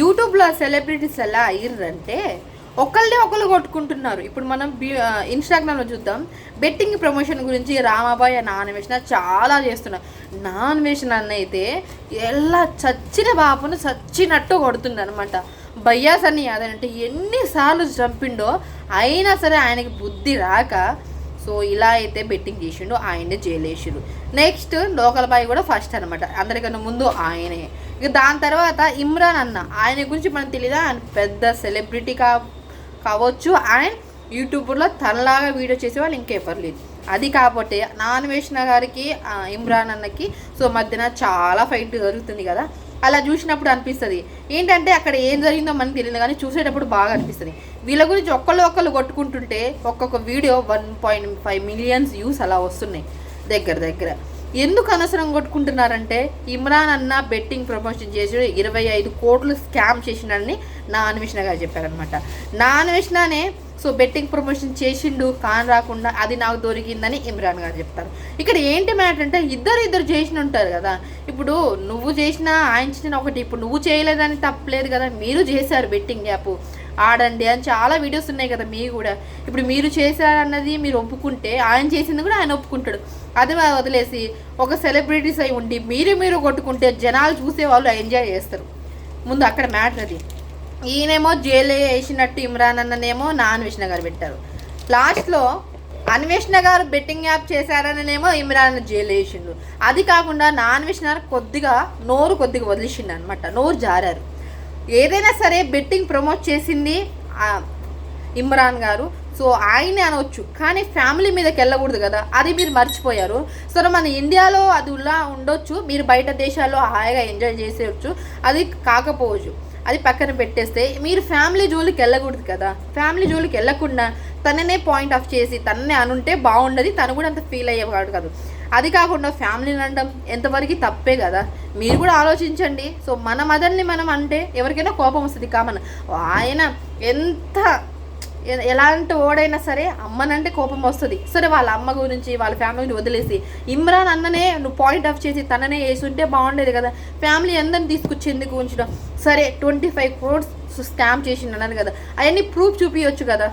యూట్యూబ్లో సెలబ్రిటీస్ ఎలా అయ్యారంటే ఒకళ్ళే ఒకళ్ళు కొట్టుకుంటున్నారు. ఇప్పుడు మనం ఇన్స్టాగ్రామ్లో చూద్దాం. బెట్టింగ్ ప్రమోషన్ గురించి రామాబాయ్ నాన్ వేసిన చాలా చేస్తున్నారు. నాన్ వేసిన అయితే ఎలా చచ్చిన బాపును చచ్చినట్టు కొడుతుంది అనమాట బయ్యాస్ అని అదంటే ఎన్నిసార్లు చంపిండో అయినా సరే ఆయనకి బుద్ధి రాక సో ఇలా అయితే బెట్టింగ్ చేసిండు ఆయనే జైలు వేసిండు నెక్స్ట్ లోకల్ బాయ్ కూడా ఫస్ట్ అనమాట అందరికన్నా ముందు ఆయనే. ఇక దాని తర్వాత ఇమ్రాన్ అన్న. ఆయన గురించి మనకు తెలియదా ఆయన పెద్ద సెలబ్రిటీ కా కావచ్చు. అండ్ యూట్యూబ్లో తనలాగా వీడియో చేసే వాళ్ళు ఇంకెవరు లేదు అది కాబట్టి నాన్ వేసిన గారికి ఇమ్రాన్ అన్నకి సో మధ్యన చాలా ఫైట్ జరుగుతుంది కదా. అలా చూసినప్పుడు అనిపిస్తుంది. ఏంటంటే అక్కడ ఏం జరిగిందో మనకు తెలియదు కానీ చూసేటప్పుడు బాగా అనిపిస్తుంది. వీళ్ళ గురించి ఒక్కళ్ళు ఒక్కళ్ళు కొట్టుకుంటుంటే ఒక్కొక్క video one point five millions views అలా వస్తున్నాయి దగ్గర దగ్గర. ఎందుకు అనవసరం కొట్టుకుంటున్నారంటే ఇమ్రాన్ అన్న బెట్టింగ్ ప్రమోషన్ చేసి ఇరవై ఐదు కోట్లు స్కామ్ చేసినని నా అన్వేషణ గారు చెప్పారనమాట నా అన్వేషణనే సో బెట్టింగ్ ప్రమోషన్ చేసిండు కాన్ రాకుండా అది నాకు దొరికిందని ఇమ్రాన్ గారు చెప్తారు. ఇక్కడ ఏంటి మ్యాటర్ అంటే ఇద్దరు ఇద్దరు చేసిన ఉంటారు కదా. ఇప్పుడు నువ్వు చేసిన ఆయన చేసిన ఒకటి ఇప్పుడు నువ్వు చేయలేదని తప్పలేదు కదా మీరు చేశారు బెట్టింగ్ యాప్. ఆడండి అని చాలా వీడియోస్ ఉన్నాయి కదా మీ కూడా. ఇప్పుడు మీరు చేశారన్నది మీరు ఒప్పుకుంటే ఆయన చేసింది కూడా ఆయన ఒప్పుకుంటాడు. అది వదిలేసి ఒక సెలబ్రిటీస్ అయి ఉండి మీరు మీరు కొట్టుకుంటే జనాలు చూసే వాళ్ళు ఎంజాయ్ చేస్తారు. ముందు అక్కడ మ్యాటర్ అది. ఈయనేమో జైలు వేసినట్టు ఇమ్రాన్ అన్ననేమో నా అన్వేషణ గారు పెట్టారు. లాస్ట్లో అన్వేషణ గారు బెట్టింగ్ యాప్ చేశారననేమో ఇమ్రాన్ జైలు వేసిండు. అది కాకుండా నా అన్వేషణ గారు కొద్దిగా నోరు కొద్దిగా వదిలిసిండు అనమాట నోరు జారారు. ఏదైనా సరే బెట్టింగ్ ప్రమోట్ చేసింది ఇమ్రాన్ గారు. సో ఆయనే అనవచ్చు కానీ ఫ్యామిలీ మీదకి వెళ్ళకూడదు కదా. అది మీరు మర్చిపోయారు. సో మన ఇండియాలో అది ఉల్లా ఉండొచ్చు. మీరు బయట దేశాల్లో హాయిగా ఎంజాయ్ చేసేయచ్చు. అది కాకపోవచ్చు. అది పక్కన పెట్టేస్తే మీరు ఫ్యామిలీ జోలికి వెళ్ళకూడదు కదా. ఫ్యామిలీ జోలికి వెళ్ళకుండా తననే పాయింట్ ఆఫ్ చేసి తననే అనుంటే బాగుండదు తను కూడా అంత ఫీల్ అయ్యేవాడు కాదు. అది కాకుండా ఫ్యామిలీని అనడం ఎంతవరకు తప్పే కదా. మీరు కూడా ఆలోచించండి. సో మన మదర్ని మనం అంటే ఎవరికైనా కోపం వస్తుంది. కామన్. ఆయన ఎంత ఎలాంటి ఓడైనా సరే అమ్మనంటే కోపం వస్తుంది. సరే వాళ్ళ అమ్మ గురించి వాళ్ళ ఫ్యామిలీని వదిలేసి ఇమ్రాన్ అన్ననే నువ్వు పాయింట్ ఆఫ్ చేసి తననే వేసి ఉంటే బాగుండేది కదా. ఫ్యామిలీ అందరిని తీసుకొచ్చి ఎందుకు ఉంచడం సరే ట్వంటీ ఫైవ్ క్రోడ్స్ స్కామ్ చేసిండు అన్నాను కదా. అవన్నీ ప్రూఫ్ చూపించవచ్చు కదా.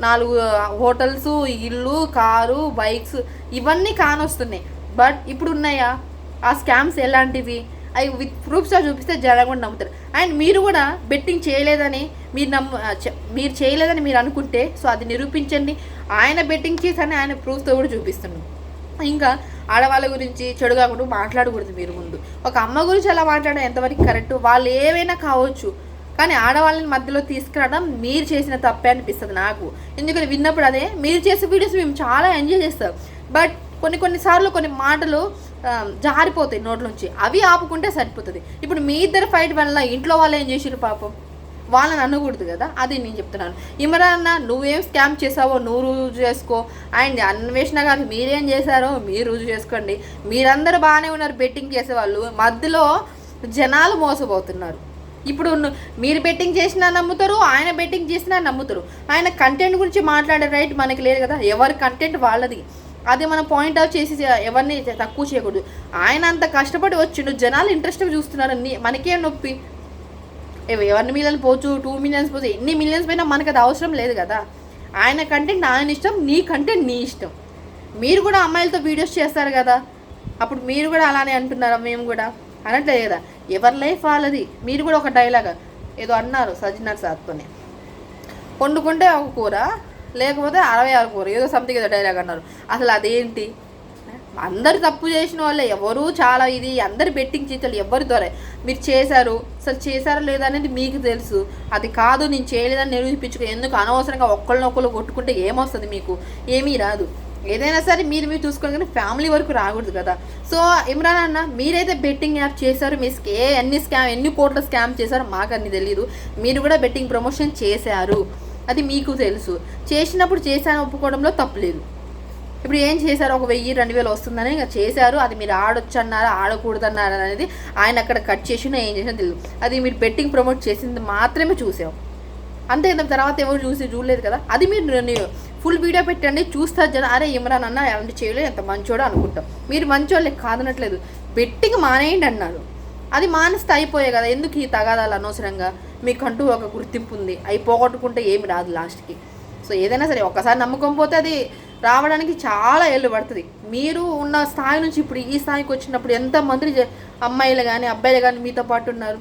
నాలుగు హోటల్స్ ఇల్లు కారు బైక్స్ ఇవన్నీ కానొస్తున్నాయి. బట్ ఇప్పుడు ఉన్నాయా ఆ స్కామ్స్ ఎలాంటివి? అవి విత్ ప్రూఫ్స్గా చూపిస్తే జనం కూడా నమ్ముతారు. అండ్ మీరు కూడా బెట్టింగ్ చేయలేదని మీరు నమ్ము చె- మీరు చేయలేదని మీరు అనుకుంటే సో అది నిరూపించండి. ఆయన బెట్టింగ్ చేసని ఆయన ప్రూఫ్తో కూడా చూపిస్తున్నాం. ఇంకా ఆడవాళ్ళ గురించి చెడు కాకుండా మాట్లాడకూడదు మీరు ముందు. ఒక అమ్మ గురించి అలా మాట్లాడడం ఎంతవరకు కరెక్ట్? వాళ్ళు ఏవైనా కావచ్చు. కానీ ఆడవాళ్ళని మధ్యలో తీసుకురావడం మీరు చేసిన తప్పే అనిపిస్తుంది నాకు. ఎందుకంటే విన్నప్పుడు అదే మీరు చేసే వీడియోస్ మేము చాలా ఎంజాయ్ చేస్తాం. బట్ కొన్ని కొన్నిసార్లు కొన్ని మాటలు జారిపోతాయి నోట్లోంచి. అవి ఆపుకుంటే సరిపోతుంది. ఇప్పుడు మీ ఇద్దరు ఫైట్ వల్ల ఇంట్లో వాళ్ళు ఏం చేసారు పాపం? వాళ్ళని అనకూడదు కదా? అది నేను చెప్తున్నాను. ఇమరాన్న నువ్వేం స్కామ్ చేసావో నువ్వు రుజువు చేసుకో. అండ్ అన్వేషణ గారు మీరేం చేశారో మీరు రుజువు చేసుకోండి. మీరందరూ బాగానే ఉన్నారు బెట్టింగ్ చేసేవాళ్ళు మధ్యలో జనాలు మోసపోతున్నారు. ఇప్పుడు మీరు బెట్టింగ్ చేసినా నమ్ముతారు ఆయన బెట్టింగ్ చేసినా నమ్ముతారు. ఆయన కంటెంట్ గురించి మాట్లాడే రైట్ మనకి లేదు కదా? ఎవరి కంటెంట్ వాళ్ళది. అది మనం పాయింట్ అవుట్ చేసి ఎవరిని తక్కువ చేయకూడదు. ఆయన అంత కష్టపడి వచ్చిండు జనాలు ఇంట్రెస్ట్ చూస్తున్నారు నీ- మనకేం నొప్పి? ఎవరిని మిలియన్ పోవచ్చు టూ మిలియన్స్ పోవచ్చు ఎన్ని మిలియన్స్ పోయినా మనకు అది అవసరం లేదు కదా. ఆయన కంటెంట్ ఆయన ఇష్టం నీ కంటెంట్ నీ ఇష్టం. మీరు కూడా అమ్మాయిలతో వీడియోస్ చేస్తారు కదా. అప్పుడు మీరు కూడా అలానే అంటున్నారా మేము కూడా? అనట్లేదు కదా. ఎవరి లైఫ్ వాళ్ళది? మీరు కూడా ఒక డైలాగ్ ఏదో అన్నారు సజ్జనార్ సార్తోనే. వండుకుంటే ఒక కూర. లేకపోతే అరవై ఆరు కూర ఏదో సంథింగ్ ఏదో డైలాగ్ అన్నారు. అసలు అదేంటి? అందరు తప్పు చేసిన వాళ్ళే ఎవరు చాలా ఇది అందరు బెట్టింగ్ చేతలు ఎవరు దొరే మీరు చేశారు అసలు చేశారో లేదా అనేది మీకు తెలుసు. అది కాదు నేను చేయలేదని నిరూపించుకో ఎందుకు అనవసరంగా ఒక్కళ్ళనొక్కళ్ళు కొట్టుకుంటే ఏమొస్తుంది మీకు? ఏమీ రాదు. ఏదైనా సరే మీరు మీరు చూసుకోండి కానీ ఫ్యామిలీ వరకు రాకూడదు కదా. సో ఇమ్రాన్ అన్న మీరైతే బెట్టింగ్ యాప్ చేశారు మీ స్కే ఎన్ని స్కామ్ ఎన్ని కోట్ల స్కామ్ చేశారో మాకు అన్ని తెలియదు మీరు కూడా బెట్టింగ్ ప్రమోషన్ చేశారు. అది మీకు తెలుసు. చేసినప్పుడు చేశాను ఒప్పుకోవడంలో తప్పులేదు ఇప్పుడు ఏం చేశారు? ఒక వెయ్యి రెండు వేలు వస్తుందని ఇంకా చేశారు. అది మీరు ఆడొచ్చు అన్నారా ఆడకూడదన్నారా అనేది ఆయన అక్కడ కట్ చేసినా ఏం చేసినా తెలియదు. అది మీరు బెట్టింగ్ ప్రమోట్ చేసింది మాత్రమే చూసాం. అంతే కదా తర్వాత ఎవరు చూసి చూడలేదు కదా? అది మీరు ఫుల్ వీడియో పెట్టండి చూస్తారు జన. అరే ఇమ్రాన్ అన్న అలాంటి చేయలేదు ఎంత మంచోడో అనుకుంటాం. మీరు మంచోళ్ళే కాదనట్లేదు. బెట్టింగ్ మానేయండి అన్నారు. అది మానేస్తే అయిపోయే కదా ఎందుకు ఈ తగాదాలు అనవసరంగా? మీకంటూ ఒక గుర్తింపు ఉంది. అవి పోగొట్టుకుంటే ఏమి రాదు లాస్ట్కి. సో ఏదైనా సరే ఒక్కసారి నమ్మకం పోతే అది రావడానికి చాలా ఏళ్ళు పడుతుంది. మీరు ఉన్న స్థాయి నుంచి ఇప్పుడు ఈ స్థాయికి వచ్చినప్పుడు ఎంతమంది అమ్మాయిలు కానీ అబ్బాయిలు కానీ మీతో పాటు ఉన్నారు.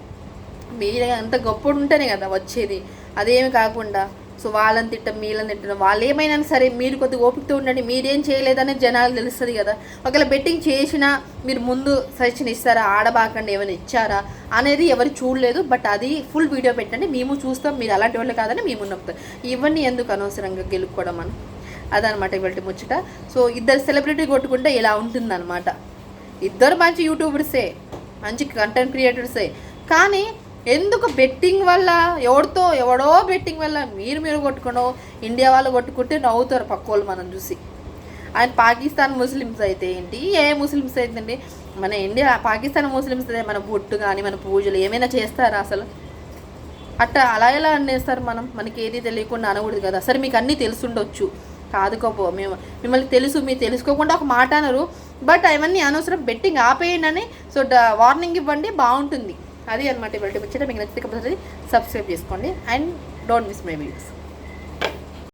మీరు ఎంత గొప్పడు ఉంటేనే కదా వచ్చేది. అదేమి కాకుండా సో వాళ్ళని తిట్టం మీళ్ళని తిట్టడం వాళ్ళు ఏమైనా సరే మీరు కొద్దిగా ఓపికతో ఉండండి మీరేం చేయలేదని జనాలు తెలుస్తుంది కదా. ఒకవేళ బెట్టింగ్ చేసినా మీరు ముందు సజెషన్ ఇస్తారా ఆడబాకండి ఏమైనా ఇచ్చారా అనేది ఎవరు చూడలేదు బట్ అది ఫుల్ వీడియో పెట్టండి. మేము చూస్తాం మీరు అలాంటి వాళ్ళు కాదని మేము నమ్ముతాం. ఇవన్నీ ఎందుకు అనవసరంగా గెలుక్కోవడం అని? అదనమాట ఇవాళ ముచ్చట. సో ఇద్దరు సెలబ్రిటీ కొట్టుకుంటే ఇలా ఉంటుందన్నమాట. ఇద్దరు మంచి యూట్యూబర్సే మంచి కంటెంట్ క్రియేటర్సే కానీ ఎందుకు బెట్టింగ్ వల్ల? ఎవడితో ఎవడో బెట్టింగ్ వల్ల మీరు మీరు కొట్టుకునో ఇండియా వాళ్ళు కొట్టుకుంటే నవ్వుతారు పక్కోళ్ళు మనం చూసి. అండ్ పాకిస్తాన్ ముస్లిమ్స్ అయితే ఏంటి? ఏ ముస్లిమ్స్ అయితే మన ఇండియా పాకిస్తాన్ ముస్లిమ్స్ అయితే మన బొట్టు కానీ మన పూజలు ఏమైనా చేస్తారా అసలు? అట్ట అలా ఎలా అనేస్తారు మనం? మనకి ఏది తెలియకుండా అనకూడదు కదా. సరే మీకు అన్నీ తెలుసుండొచ్చు. కాదుకోపో మేము మిమ్మల్ని తెలుసు మీరు తెలుసుకోకుండా ఒక మాట అనరు. బట్ అవన్నీ అనవసరం. బెట్టింగ్ ఆపేయండి అని సో వార్నింగ్ ఇవ్వండి బాగుంటుంది. అది అనమాట ఇవాళ వచ్చిన మీకు నచ్చితే కంపల్సరీ సబ్స్క్రైబ్ చేసుకోండి. And don't miss my videos.